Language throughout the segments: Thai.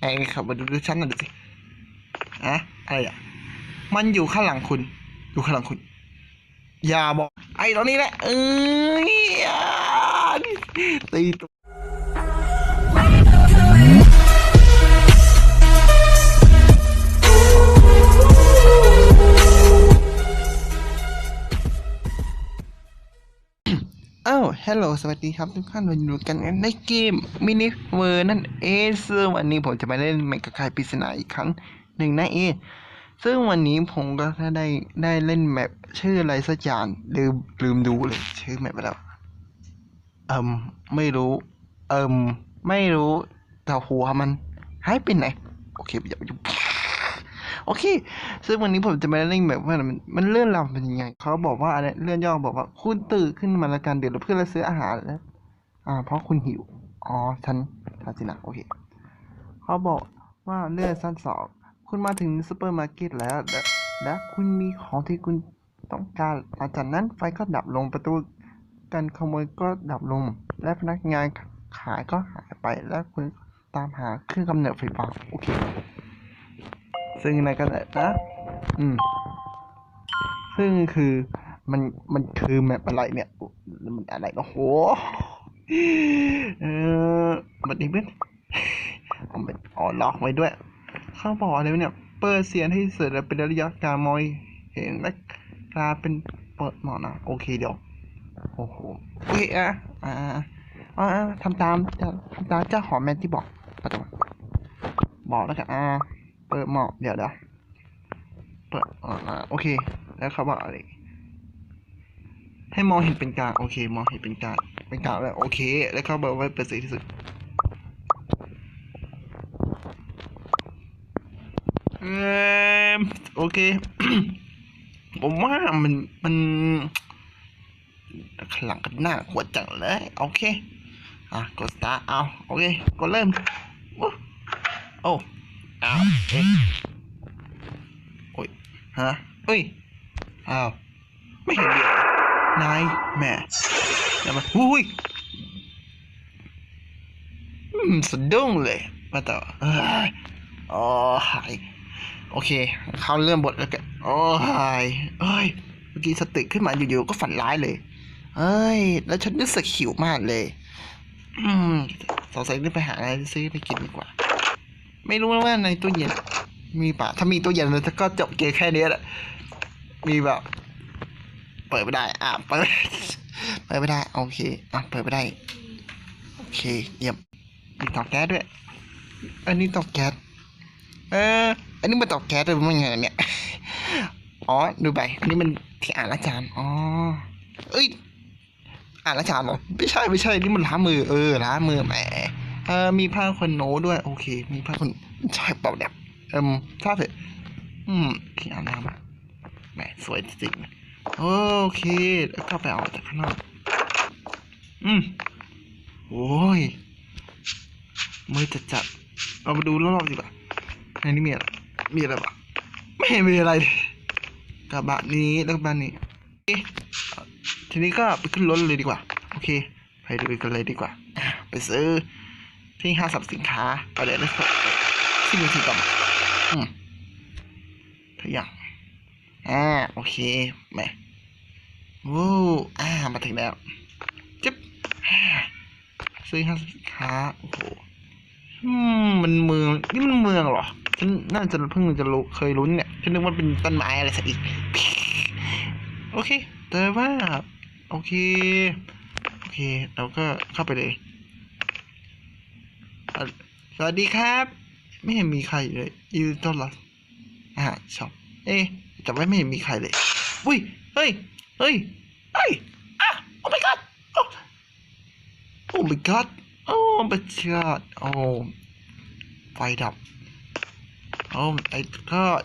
ไอ้ขับมาดูดูชั้นหน่อยดูสิอะอะไรอะ มันอยู่ข้างหลังคุณ อยู่ข้างหลังคุณ อย่าบอก ไอ้ตอนนี้แหละ เอ้ยตีตัว ฮัลโหลสวัสดีครับทุกท่านวันอยู่กันในเกมมินิเวอร์นั่นเองซึ่งวันนี้ผมจะมาเล่นแมกกาคายปริศนาอีกครั้งหนึ่งนะเองซึ่งวันนี้ผมก็ได้ได้เล่นแมปชื่ออะไรสักอย่างลืมลืมดูเลยชื่อแมปไปแล้วเอิมไม่รู้เอิมไม่รู้แต่หัวมันหายไปไหนโอเคอย่าไปยุ่ง โอเค ซึ่งวันนี้ผมจะมาเล่นแบบว่ามันมันเลื่อนลำเป็นยังไง เขาบอกว่าอะไรเลื่อนย่อบอกว่าคุณตื่นขึ้นมาแล้วกันเดี๋ยวเราเพื่อนเราซื้ออาหารแล้วอ่า เพราะคุณหิว อ๋อ ฉันทัสินะโอเค เขาบอกว่าเลื่อนสั้นสองคุณมาถึงซูเปอร์มาร์เก็ตแล้วและและคุณมีของที่คุณต้องการหลังจากนั้นไฟก็ดับลงประตูการขโมยก็ดับลง และพนักงานขายก็หายไปและคุณตามหาเครื่องกำเนิดไฟฟ้า โอเค ซึ่งในกระแสนะอืม ซึ่งคือมันมันคือแมปอะไรเนี่ย มันอะไรโอ้โหเออมันนี่เป็นเอาไปอ๋อล็อกไว้ด้วยเขาบอกอะไรเนี่ย เปิดเสียงให้เสร็จแล้วเป็นระยะการมอยเห็นและกลาเป็นเปิดหมอนะโอเคเดี๋ยวโอ้โหโอเคอะอ่าอ่าอ่าทำตามทำตามเจ้าหอมแมนที่บอกประตูบอกแล้วกันอ่า เปิดหมอกเดี๋ยวเดี๋ยวเปิดอ่าโอเค แล้วเขาบอกอะไร ให้มองเห็นเป็นกลางโอเค มองเห็นเป็นกลางเป็นกลางแล้วโอเค แล้วเขาบอกว่าเปิดสียงที่สุดโอเค ผมว่ามันมันขางหลังกันหน้ากวดจังเลย โอเค อะ กดสตาร์เอา โอเค กดเริ่ม โอ้ อ้าวเอ๊ะโอ้ยฮะเฮ้ยอ้าวไม่เห็นเดียวนายแม่อย่ามาอุ้ยอืมสะดุ้งเลยมาต่อเอ้ยโอ้ยโอเค เข้าเรื่องบทแล้วกันโอ้ยเอ้ยเมื่อกี้สติขึ้นมาอยู่ๆก็ฝันร้ายเลยเอ้ย แล้วฉันรู้สึกหิวมากเลย อืมสงสัยต้องไปหาอะไรซื้อไปกินดีกว่า ไม่รู้ว่าในตู้เย็น มีป่ะถ้ามีตู้เย็นแล้วก็จบเกมแค่นี้แหละมีแบบ เปิดไม่ได้ อะเปิดเปิดไม่ได้โอเคอะเปิดไม่ได้โอเคเยี่ยมมีเตาแก๊สด้วย อันนี้เตาแก๊สเออ อันนี้มันเตาแก๊สเลยมันยังไงเนี่ยอ๋อดูไปอันนี้มันที่อ่านละจานอ๋อเอ้ยอ่านละจานเหรอไม่ใช่ไม่ใช่นี่มันล้ามือเออล้ามือแหม ออมีผ้าคนโน้ด้วย โอเค มีผ้าคนใช่เปล่าเนี่ยเอืมใช่เถอะอืมที่อ่านน้ำแหมสวยจริงโอเคแล้วก็ไปเอาจากข้างนอกอืมโอ้ยมือจัดจัดๆเรามาดูรอบๆดีกว่าในนี้มีอะไรมีอะไรบ้างไม่เห็นมีอะไรเลยกระบะนี้แล้วก็บ้านนี้ทีนี้ก็ไปขึ้นรถเลยดีกว่า โอเค ไปดูกันเลยดีกว่า ไปซื้อ ที่ห้างสรรพสินค้าไปเลยนะครับที่มีที่ต่อมาอืมทุกอย่างอ่าโอเคแหมวู้อ่ามาถึงแล้วจิ๊บซื้อห้างสินค้าโอ้โหอืมมันเมืองนี่มันเมืองเหรอฉันน่าจะเพิ่งจะรู้เคยรู้เนี่ยฉันนึกว่าเป็นต้นไม้อะไรสักอีกโอเคแต่ว่าโอเคโอเคเราก็เข้าไปเลย สวัสดีครับ ไม่เห็นมีใครเลยยูต้อนรับอาหาชอปเอ๊แต่ว่าไม่เห็นมีใครเลยอุ้ยเฮ้ยเฮ้ยเฮ้ยอะโอ้ my god โอ้ my god โอ้ my god โอ้ไฟดับโอ้ my god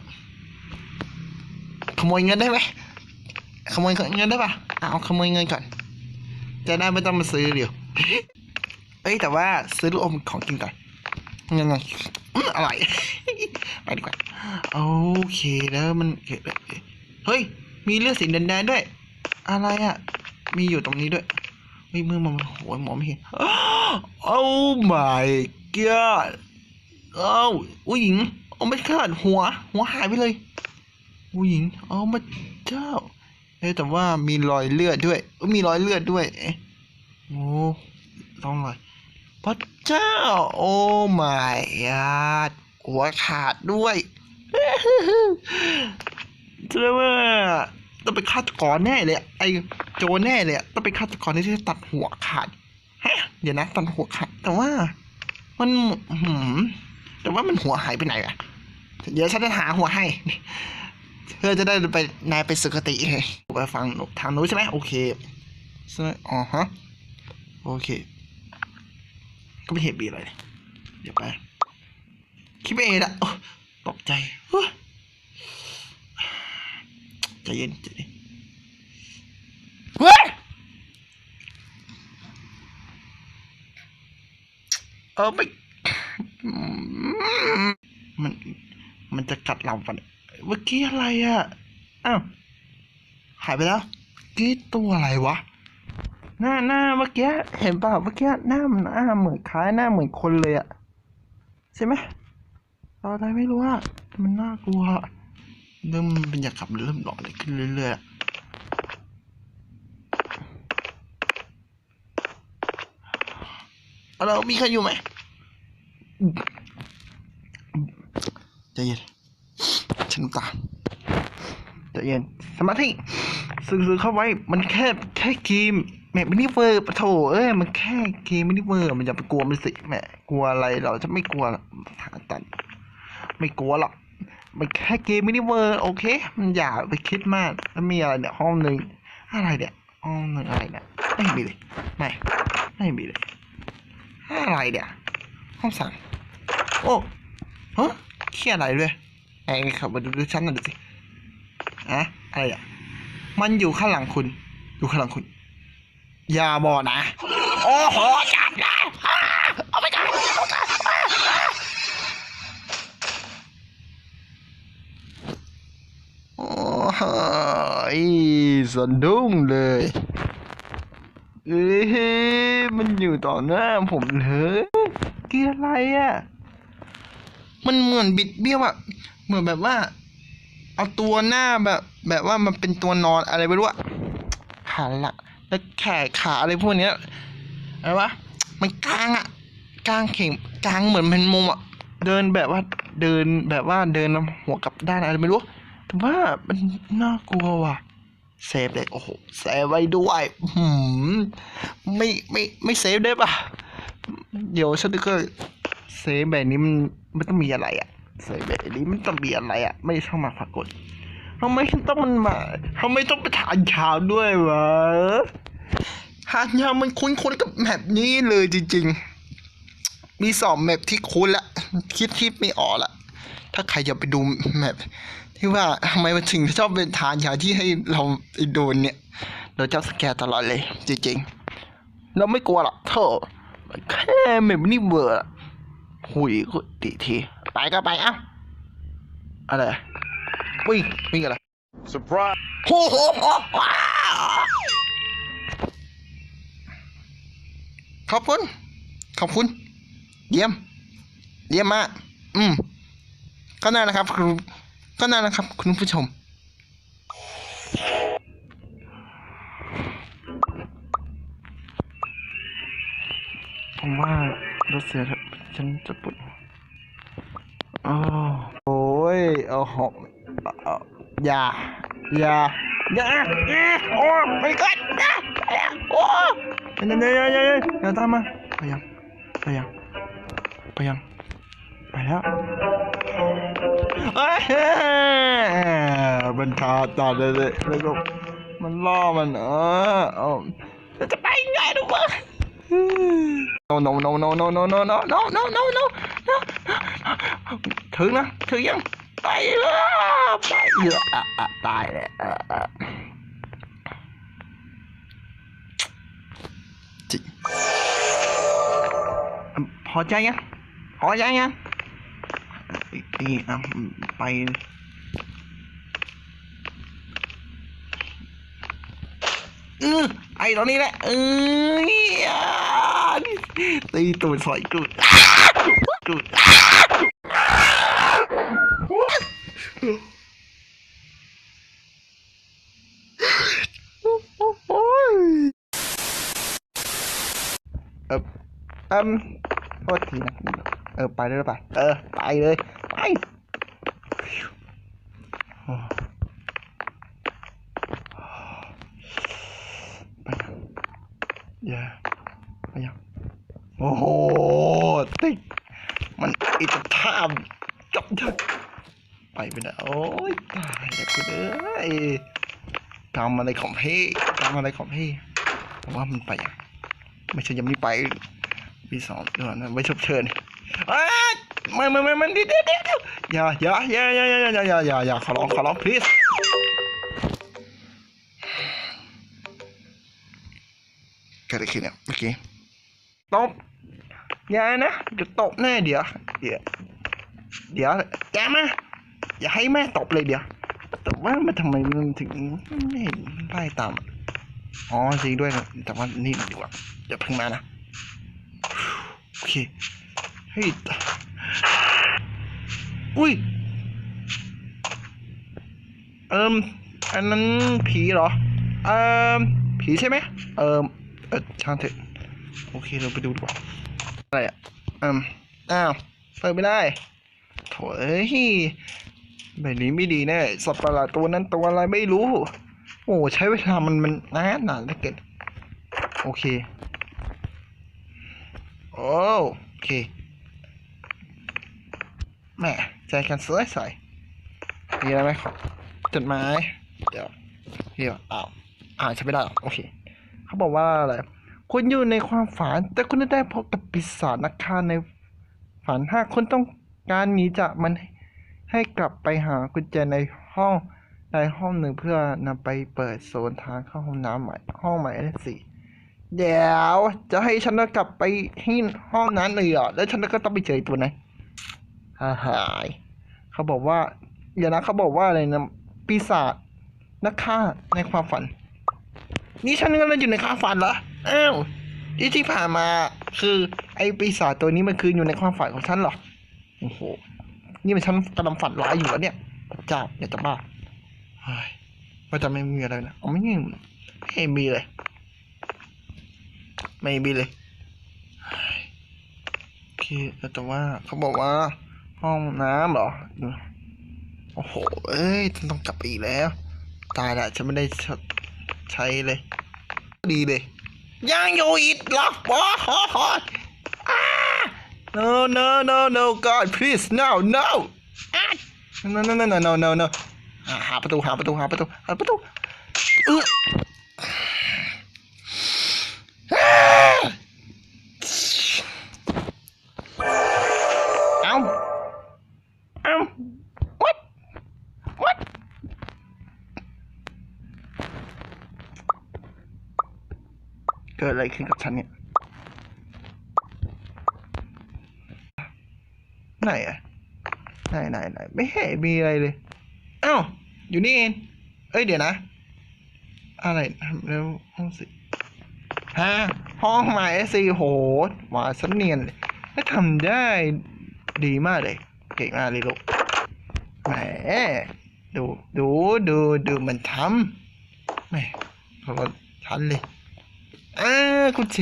ขโมยเงินได้ไหมขโมยเงินได้ปะเอาขโมยเงินก่อน จะได้ไม่ต้องมาซื้อเดี๋ยว เอ้ยแต่ว่าซื้อลูกอมของกินก่อนเงินเงินอืมอร่อยไปดีกว่าโอเคแล้วมันเฮ้ย มีเลือดสีแดงๆด้วย อะไรอะ มีอยู่ตรงนี้ด้วยเฮ้ยมือมันโหยหมอไม่เห็นโอ้ my god เอ้าผู้หญิงเอาไม่ขาดหัว หัวหายไปเลยผู้หญิงเอามาเจ้าเอ้แต่ว่ามีรอยเลือดด้วยมีรอยเลือดด้วยโอ้ต้องรอย พระเจ้า โอ้ my god หัวขาดด้วยแสดงว่าต้องเป็นฆาตกรแน่เลยไอ้โจแน่เลยต้องเป็นฆาตกรที่ตัดหัวขาดฮะเดี๋ยวนะตัดหัวขาดแต่ว่า มันหืมแต่ว่ามันหัวหายไปไหนอะเดี๋ยวฉันจะหาหัวให้เพื่อจะได้ไปนายไปสุคติไงไปฟังทางนู้นใช่ไหมโอเคใช่ไหมอ๋อฮะโอเค ก็ไม่เห็นมีอะไรเลยเดี๋ยวไปคิดไปเองอะโอ้ตกใจเฮ้ยใจเย็นใจเย็นเฮ้ยเออไม่อืมมัน มันจะกัดเราปะเนี่ยเมื่อกี้อะไรอะอ้าว หายไปแล้วเมื่อกี้ตัวอะไรวะ หน้าหน้าเมื่อกี้เห็นเปล่าเมื่อกี้หน้ามันหน้าเหมือนคล้ายหน้าเหมือนคนเลยอะใช่ไหมอะไรไม่รู้อะมันน่ากลัวเริ่มบรรยากาศมันเริ่มหลอนเลยขึ้นเรื่อยๆเรามีใครอยู่ไหมใจเย็นฉันตาใจเย็นสมาธิซื้อๆเข้าไว้มันแค่แค่เกม แหมมินิเวอร์ปะโถเอ้ยมันแค่เกมมินิเวอร์มันอย่าไปกลัวมันสิแหมกลัวอะไรเราจะไม่กลัวหรอกหาตันไม่กลัวหรอกมันแค่เกมมินิเวอร์โอเค มันอย่าไปคิดมากแล้วมีอะไรเนี่ยห้องหนึ่งอะไรเนี่ยห้องหนึ่งอะไรเนี่ยไม่มีเลยไม่ไม่มีเลยอะไรเนี่ยห้องสั่งโอ้ฮะเขียอะไรด้วยไอ้ขับมาดูดูชั้นหน่อยดูสิอะอะไรอะมันอยู่ข้างหลังคุณอยู่ข้างหลังคุณ อย่าบอกนะ โอ้โหจับนะอ้าเอาไปจับเอาไปจับโอ้ยสะดุ้งเลยเอ้ยมันอยู่ต่อหน้าผมเลยเกี่ยอะไรอะ มันเหมือนบิดเบี้ยวอะเหมือนแบบว่า เอาตัวหน้าแบบ แบบว่ามันเป็นตัวนอนอะไรไม่รู้อะหันหละ แล้วแขนขาอะไรพวกเนี้ยอะไรวะมันกลางอะกลางเข่งกลางเหมือนเป็นมุมอะเดินแบบว่าเดินแบบว่าเดินหัวกลับด้านอะไรไม่รู้แต่ว่ามันน่ากลัวว่ะเซฟเลยโอ้โหเซฟไว้ด้วยหืมไม่ไม่ไม่เซฟได้ปะเดี๋ยวฉันก็เซฟแบบนี้มันมันต้องมีอะไรอะเซฟแบบนี้มันต้องมีอะไรอะไม่ช่องมาปรากฏ ทำไมต้องมันมาทำไมต้องไปทานยาวด้วยวะทานยาวมันคุ้นๆกับแมปนี้เลยจริง ๆ มีสองแมปที่คุ้นละ คิดคิดไม่ออกละ ถ้าใครอยากไปดูแมปที่ว่าทำไมมันถึงชอบเป็นทานยาที่ให้เราไปโดนเนี่ยเราจะสแกนตลอดเลย จริงๆ เราไม่กลัวหรอกเธอแค่แมปนี่เบอร์หุยก็ดีทีไปก็ไปเอ้าอะไร วิ่งวิ่งอะไร Surprise! โอ้โหขอบคุณ ขอบคุณ เยี่ยม เยี่ยมมาก อืม ก็นั่นนะครับคุณก็นั่นนะครับ คุณผู้ชม ผมว่ารถเสียเถอะฉันจะปวดหัวอ้าวโอ้ยเอาหอมเอาอย่าอย่า อย่า อย่าโอ้ไม่กัดอย่าอย่าโอ้อย่าอย่าอย่าอย่าอย่าอย่าตามมาไปยังไปยังไปยังไปแล้วเอ้ยมันทาตาเลยเลยก็มันล่อมันเออเอาจะไปยังไงดูวะ no no no no no no no no no no no no no ถึงนะถึงยัง ไปแล้วไปเยอะอะอะตายแล้วอะอะจิพอใจยังพอใจยังนี่อะไปอือไอ้ตอนนี้แหละเอ้ยอ่าตีตูดสอยตูด เออเอออืมโทษทีนะ เออ ไปเลยไป เออ ไปเลย ไปโอ้ไปนะอย่าไปยังโอ้โห ติ๊กมันอิจฉาจบจังไปไปนะโอ้ยตายแล้วคุณเอ้ย ทำอะไรของพี่ทำอะไรของพี่ผมว่ามันไป ไม่ใช่ยังไม่ไปปีสองเดือนนะไว้ชบเชิญอ้าไม่ไม่ไม่ไม่เดี๋ยวเดี๋ยวเดี๋ยวอย่าอย่าอย่าอย่าอย่าอย่าอย่าอย่าอย่าขอร้องขอร้อง please เกิดอะไรขึ้นเนี่ยเมื่อกี้ตบอย่านะเดี๋ยวตบแน่เดี๋ยวเดี๋ยวเดี๋ยวอย่ามาอย่าให้แม่ตบเลยเดี๋ยว แต่ว่ามันทำไมมันถึงไม่เห็นไล่ตามอ๋อจริงด้วยนะแต่ว่านี่ดีกว่าอย่าเพิ่งมานะโอเคเฮ้ยอุ้ยเอิมอันนั้นผีเหรอเอิมผีใช่ไหมเอิมเออช่างเถอะโอเคเราไปดูดีกว่าอะไรอะเอิมอ้าวเปิดไม่ได้โถเอ้ย แบบนี้ไม่ดีแน่สัตว์ประหลาดตัวนั้นตัวอะไรไม่รู้ โอ้ใช้เวลามันมันนานนานเหลือเกินโอเคโอ้โอเคแม่ใจกันสวยใสมีอะไรไหมครับจดหมายเดี๋ยวเดี๋ยวอ้าวอ่านใช้ไม่ได้โอเค เขาบอกว่าอะไรคุณอยู่ในความฝัน แต่คุณได้พบกับปีศาจนักฆ่าในฝันหาคุณต้องการหนีจากมันใให้กลับไปหากุญแจในห้องในห้องหนึ่งเพื่อนำไปเปิดโซนทางเข้าห้องน้ำใหม่ห้องใหม่เลขสี่เดี๋ยวจะให้ฉันกลับไปที่ห้องนั้นเลยเหรอแล้วฉันก็ต้องไปเจอตัวนั้นฮ่าหายเขาบอกว่าเดี๋ยวนะเขาบอกว่าอะไรนะปีศาจนักฆ่าในความฝัน นี่ฉันกำลังอยู่ในความฝันเหรออ้าวที่ที่ผ่านมาคือไอ้ปีศาจตัวนี้มันคืออยู่ในความฝันของฉันเหรอโอ้โห นี่มันฉันกำลังฝันร้ายอยู่แล้วเนี่ยเจ้าอยากจะบ้าเฮ้ยว่าจะไม่มีอะไรนะเอไม่มีไม่มีเลย ไม่มีเลยเฮ้ยโอเคแต่ว่าเขาบอกว่า ห้องน้ำเหรอ โอ้โห เอ้ยฉันต้องกลับไปอีกแล้ว ตายละฉันไม่ได้ใช้เลย ดีเลย ยังอยู่อีกหรอว้าฮอฮอ No, no, no, no, God, please, no, no. Ah. No, no, no, no, no, no, no. หาหาประตูหาประตูหาประตูหาประตูเออเอาเอา what what เกิดอะไรขึ้นกับฉันเนี่ย ไหนอะไหนไหนไหนไม่เห็นมีอะไรเลยอ้าวอยู่นี่เองเอ้ยเดี๋ยวนะ อะไรแล้วห้องสิฮะห้องใหม่สิโหมาสนเนียนเลยแล้ทำได้ดีมากเลย เก่งมากเลยลูกแหมดูดูดูดูมันทำแหมพอทันเลยอ้าคุณเจ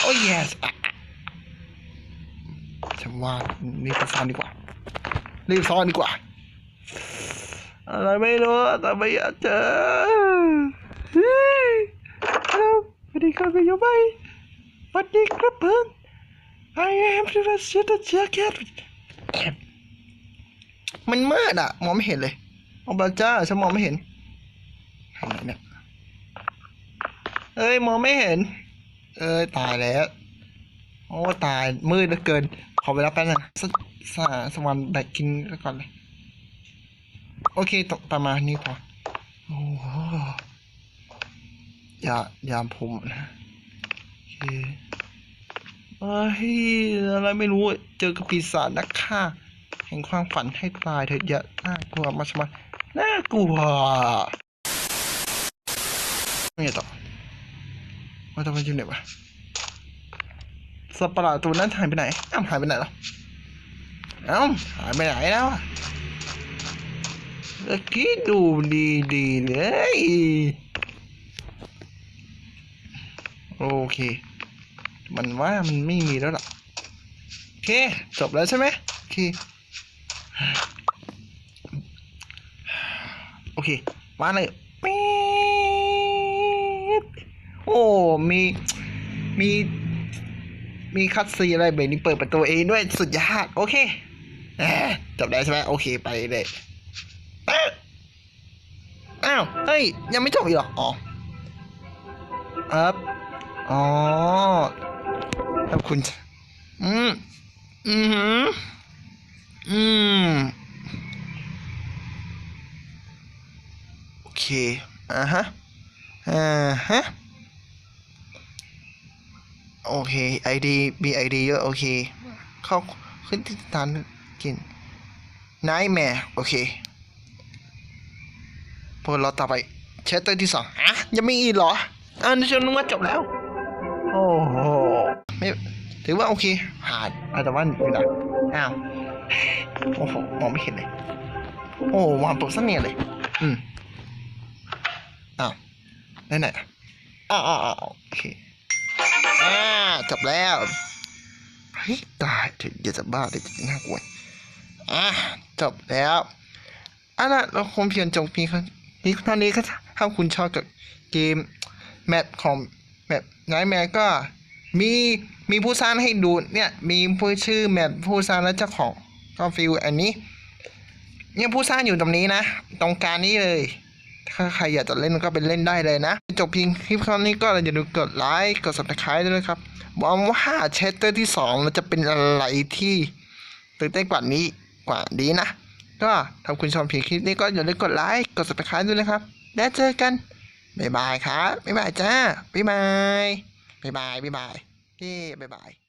โอ้ yes ฉันว่ารีบไปซ่อนดีกว่า รีบซ่อนดีกว่า อะไรไม่รู้แต่ไม่อยากเจอเฮ้ยฮัลโหลสวัสดีครับคุณโยบายสวัสดีครับเพื่อน I am the Rashida Jacket มันมืดอะ มองไม่เห็นเลยโอ้พระเจ้าฉันมองไม่เห็นทางไหนเนี่ยเอ้ยมองไม่เห็น เอ้ยตายแล้ว โอ้ตายมืดเหลือเกิน ขอเวลาแป๊บนึงสักสาสวันแบกกินก่อนเลย โอเคตกประมาณนี้พอโอ้โหอย่าอย่าผมนะโอเคเอ้ยอะไรไม่รู้เจอกับปีศาจนักฆ่าแห่งความฝันให้ตายเถิดอย่าน่ากลัวมาชมัดน่ากลัวไม่ต่อว่าทำไมอยู่ไหนวะ สัตว์ประหลาดตัวนั้นหายไปไหนอ้าวหายไปไหนแล้วเอ้าหายไปไหนแล้วอะเมื่อกี้ดูดีดีเลยโอเค มันว่ามันไม่มีแล้วล่ะโอเค จบแล้วใช่ไหมโอเคโอเค มาเลยปี๊ดโอ้ มี มี มีคัตซีอะไรแบบนี้เปิดประตูเองด้วยสุดยอดโอเคจบได้ใช่ไหมโอเคไปเลยอ้าวเฮ้ย ยังไม่จบอีกหรออ๋อครับอ๋อครับคุณ อืม อืมอืมโอเคอ่าฮะอ่าฮะ โอเคไอดีมีไอดีเยอะโอเค เข้าขึ้นที่ฐานกินนายแม่โอเคพวกเราต่อไปเชตเตอร์ที่สองอะยังไม่อีกเหรออ่านี่ฉันนึกว่าจบแล้ว โอ้โหไม่ถือว่าโอเคผ่านอะแต่ว่าอยู่ไหนอ้าวโอ้โหมองไม่เห็นเลย โอ้วางปุ๊บซเนียนเลย อืมอ้าวไหนไหนอ้าวอ้าวโอเค อ่าจบแล้วเฮ้ยตายถึงอย่าจะบ้าเลยน่ากลัวอะจบแล้วเอะละเราคงเพียงจบเพียงนี้เท่านี้ก็ถ้าคุณชอบกับเกมแมปของแมปไนท์แมก็มีมีผู้สร้างให้ดูเนี่ยมีผู้ชื่อแมปผู้สร้างและเจ้าของก็ฟิลอันนี้เนี่ยผู้สร้างอยู่ตรงนี้นะ ตรงกลางนี้เลย ถ้าใครอยากจะเล่นก็ไปเล่นได้เลยนะ จบเพียงคลิปครั้งนี้ก็อย่าลืมกดไลค์กด subscribe ด้วยนะครับหวังว่าเชตเตอร์ที่สองมันจะเป็นอะไรที่ตื่นเต้นกว่านี้กว่านี้นะ ก็ถ้าคุณชอบเพียงคลิปนี้ก็อย่าลืมกดไลค์กด subscribe ด้วยนะครับ แล้วเจอกันบ๊ายบายครับบ๊ายบายจ้าบ๊ายบายบ๊ายบายบ๊ายบายเย้บ๊ายบาย